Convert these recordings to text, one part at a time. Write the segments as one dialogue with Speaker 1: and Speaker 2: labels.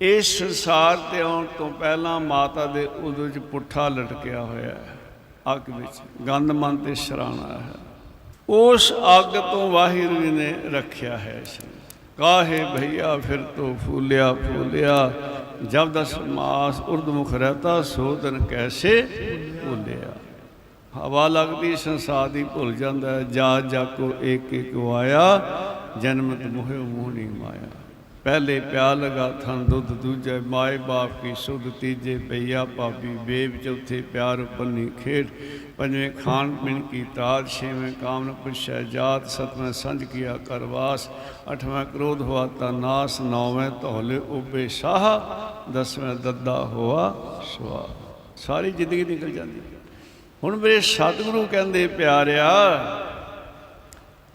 Speaker 1: ਇਸ ਸੰਸਾਰ ਤੇ ਆਉਣ ਤੋਂ ਪਹਿਲਾਂ ਮਾਤਾ ਦੇ ਉਦੋਂ ਵਿੱਚ ਪੁੱਠਾ ਲਟਕਿਆ ਹੋਇਆ ਹੈ, ਅੱਗ ਵਿੱਚ। ਗੰਦ ਮਨ ਤੇ ਸ਼ਰਾਣਾ ਹੈ। ਉਸ ਅੱਗ ਤੋਂ ਵਾਹਿਗੁਰੂ ਜੀ ਨੇ ਰੱਖਿਆ ਹੈ ਇਸ ਨੂੰ ਕਾਹੇ ਭਈਆ ਫਿਰ ਤੋ ਫੂਲਿਆ ਫੂਲਿਆ, ਜਬ ਦਸ ਮਾਸ ਉਰਦਮੁਖ ਰਹਤਾ, ਸੋ ਦਿਨ ਕੈਸੇ ਭੁੱਲਿਆ। ਹਵਾ ਲੱਗਦੀ, ਸੰਸਾਰ ਦੀ ਭੁੱਲ ਜਾਂਦਾ ਜਾ ਜਾ ਕੋ ਏਕ ਏਕ ਆਇਆ ਜਨਮਤ ਮੋਹਿ ਮੋਹ ਨਹੀਂ ਮਾਇਆ। ਪਹਿਲੇ ਪਿਆ ਲਗਾ ਥਣ ਦੁੱਧ ਦੂਜੇ ਮਾਏ ਬਾਪ ਕੀ ਸੁਧ ਤੀਜੇ ਪਈਆ ਪਾਪੀ ਬੇਬ ਚੌਥੇ ਪਿਆਰ ਪੰਨੀ ਖੇਡ, ਪੰਜਵੇਂ ਖਾਣ ਪੀਣ ਕੀ ਤਾਦ ਛੇਵੇਂ ਕਾਮਨ ਪੁੱਛੈ ਜਾਤ, ਸਤਵੇਂ ਸੰਜ ਕੀਆ ਕਰਵਾਸ ਅਠਵਾਂ ਕ੍ਰੋਧ ਹੋਆ ਤਾ ਨਾਸ, ਨੌਵੇਂ ਧੌਲੇ ਉਬੇ ਸਾਹ, ਦਸਵੇਂ ਦੱਦਾ ਹੋਆ ਸਵਾ ਸਾਰੀ ਜ਼ਿੰਦਗੀ ਨਿਕਲ ਜਾਂਦੀ। ਹੁਣ ਮੇਰੇ ਸਤਿਗੁਰੂ ਕਹਿੰਦੇ, ਪਿਆਰਿਆ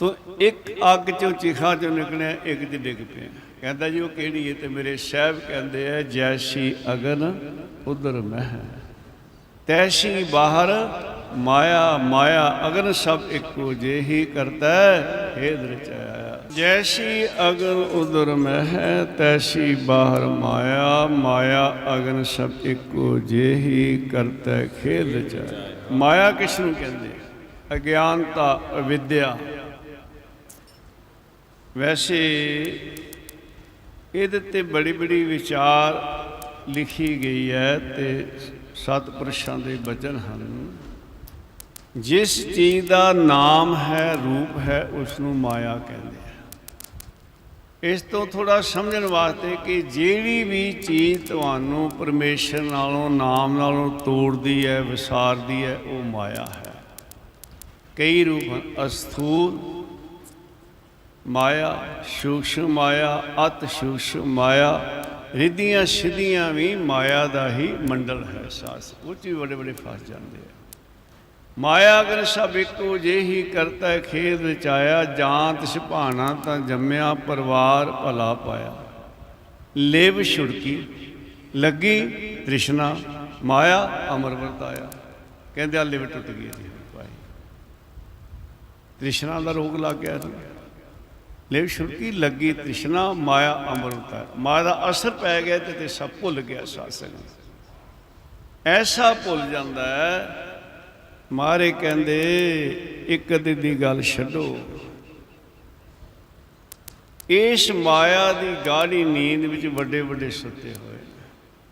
Speaker 1: ਤੂੰ ਇੱਕ ਅੱਗ ਚੋਂ ਚਿਖਾ ਚੋਂ ਨਿਕਲਿਆ, ਇੱਕ ਚ ਡਿੱਗ ਪਿਆ। ਕਹਿੰਦਾ ਜੀ, ਉਹ ਕਿਹੜੀ ਹੈ ਤੇ ਮੇਰੇ ਸਾਹਿਬ ਕਹਿੰਦੇ ਆ, ਜੈਸੀ ਅਗਨ ਉਧਰ ਮਹਿ। ਤੈਸੀ ਬਾਹਰ ਮਾਇਆ ਮਾਇਆ ਅਗਨ ਸਭ ਇੱਕੋ ਜਿਹੀ ਕਰਤਾ, ਹੈ ਰਚਾਇਆ ਜੈਸੀ ਅਗਨ ਉਦਰ ਮਹਿ, ਤੈਸੀ ਬਾਹਰ ਮਾਇਆ ਮਾਇਆ ਅਗਨ ਸਭ ਇੱਕੋ ਜਿਹੀ ਕਰਤਾ ਖੇਲ ਰਚਾਇਆ ਮਾਇਆ ਕਿਸ ਨੂੰ ਕਹਿੰਦੇ ਅਗਿਆਨਤਾ, ਅਵਿਦਿਆ। ਵੈਸੇ ਇਹਦੇ ਤੇ ਬੜੀ ਬੜੀ ਵਿਚਾਰ ਲਿਖੀ ਗਈ ਹੈ ਤੇ ਸਤਿਪੁਰਸ਼ਾਂ ਦੇ ਬਚਨ ਹਨ। ਜਿਸ ਚੀਜ਼ ਦਾ ਨਾਮ ਹੈ, ਰੂਪ ਹੈ ਉਸ ਨੂੰ ਮਾਇਆ ਕਹਿੰਦੇ ਆ। ਇਸ ਤੋਂ ਥੋੜਾ ਸਮਝਣ ਵਾਸਤੇ ਕਿ ਜਿਹੜੀ ਵੀ ਚੀਜ਼ ਤੁਹਾਨੂੰ ਪਰਮੇਸ਼ਰ ਨਾਲੋਂ, ਨਾਮ ਨਾਲੋਂ ਤੋੜਦੀ ਹੈ, ਵਿਸਾਰਦੀ ਹੈ, ਉਹ ਮਾਇਆ ਹੈ। ਕਈ ਰੂਪ ਹਨ, ਅਸਥੂਲ ਮਾਇਆ ਸੂਖਸ਼ਮ ਮਾਇਆ, ਅਤ ਸੂਖਸ਼ਮ ਮਾਇਆ, ਰਿੱਧੀਆਂ ਸਿੱਧੀਆਂ ਵੀ ਮਾਇਆ ਦਾ ਹੀ ਮੰਡਲ ਹੈ ਸਾਸ। ਉਹ 'ਚ ਵੀ ਬੜੇ ਬੜੇ ਫਸ ਜਾਂਦੇ ਆ। ਮਾਇਆ ਅਗਰ ਸਭ ਇੱਕੋ ਜਿਹੀ ਕਰਤਾ ਹੈ ਖੇਦ ਰਚਾਇਆ ਜਾਂਤ ਸੁਭਾਣਾ ਤਾਂ ਜੰਮਿਆ, ਪਰਿਵਾਰ ਭਲਾ ਪਾਇਆ। ਲੇਵ ਛੁੜਕੀ, ਲੱਗੀ ਤ੍ਰਿਸ਼ਨਾ, ਮਾਇਆ ਅਮਰ ਵਰਤਾਇਆ। ਕਹਿੰਦੇ ਆ ਲਿਵ ਟੁੱਟ ਗਈ ਜੀ, ਭਾਈ। ਤ੍ਰਿਸ਼ਨਾ ਦਾ ਰੋਗ ਲੱਗ ਗਿਆ ਸੀ ਲਿਵ ਛੁੜਕੀ ਲੱਗੀ, ਤ੍ਰਿਸ਼ਨਾ ਮਾਇਆ ਅਮਰ ਵਰਤਾਇਆ ਮਾਇਆ ਦਾ ਅਸਰ ਪੈ ਗਿਆ ਤੇ ਤੇ ਸਭ ਭੁੱਲ ਗਿਆ ਸਾਸਨ ਐਸਾ ਭੁੱਲ ਜਾਂਦਾ ਹੈ, ਮਾਰੇ ਕਹਿੰਦੇ, ਇੱਕ ਅੱਧੇ ਦੀ ਗੱਲ ਛੱਡੋ। ਇਸ ਮਾਇਆ ਦੀ ਗਾੜੀ ਨੀਂਦ ਵਿੱਚ ਵੱਡੇ ਵੱਡੇ ਸੁੱਤੇ ਹੋਏ।